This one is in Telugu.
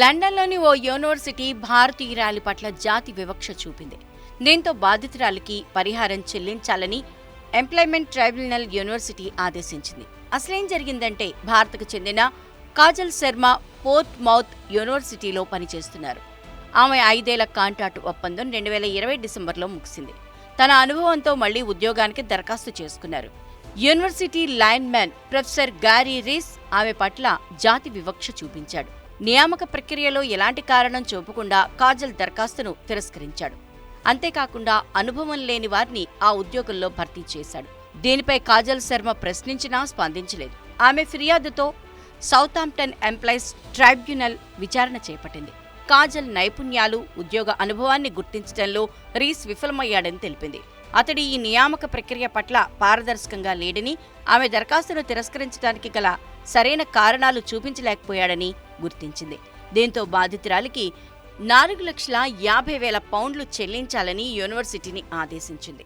లండన్లోని ఓ యూనివర్సిటీ భారతీయురాలి పట్ల జాతి వివక్ష చూపింది. దీంతో బాధితురాలికి పరిహారం చెల్లించాలని ఎంప్లాయ్మెంట్ ట్రైబ్యునల్ యూనివర్సిటీ ఆదేశించింది. అసలేం జరిగిందంటే భారత్కు చెందిన కాజల్ శర్మ పోర్ట్ మౌత్ యూనివర్సిటీలో పనిచేస్తున్నారు. ఆమె ఐదేళ్ళ కాంట్రాక్ట్ ఒప్పందం రెండు వేల ఇరవై డిసెంబర్లో ముగిసింది. తన అనుభవంతో మళ్ళీ ఉద్యోగానికి దరఖాస్తు చేసుకున్నారు. University line man professor Gary Rees ఆమె పట్ల జాతి వివక్ష చూపించాడు. నియామక ప్రక్రియలో ఎలాంటి కారణం చూపకుండా కాజల్ దరఖాస్తును తిరస్కరించాడు. అంతేకాకుండా అనుభవం లేని వారిని ఆ ఉద్యోగంలో భర్తీ చేశాడు. దీనిపై కాజల్ శర్మ ప్రశ్నించినా స్పందించలేదు. ఆమె ఫిర్యాదుతో సౌతాంప్టన్ ఎంప్లాయీస్ ట్రైబ్యునల్ విచారణ చేపట్టింది. కాజల్ నైపుణ్యాలు ఉద్యోగ అనుభవాన్ని గుర్తించడంలో రీస్ విఫలమయ్యాడని తెలిపింది. అతడి ఈ నియామక ప్రక్రియ పట్ల పారదర్శకంగా లేడని ఆమె దరఖాస్తును తిరస్కరించడానికి గల సరైన కారణాలు చూపించలేకపోయాడని గుర్తించింది. దీంతో బాధితురాలికి నాలుగు లక్షల యాభై వేల పౌండ్లు చెల్లించాలని యూనివర్సిటీని ఆదేశించింది.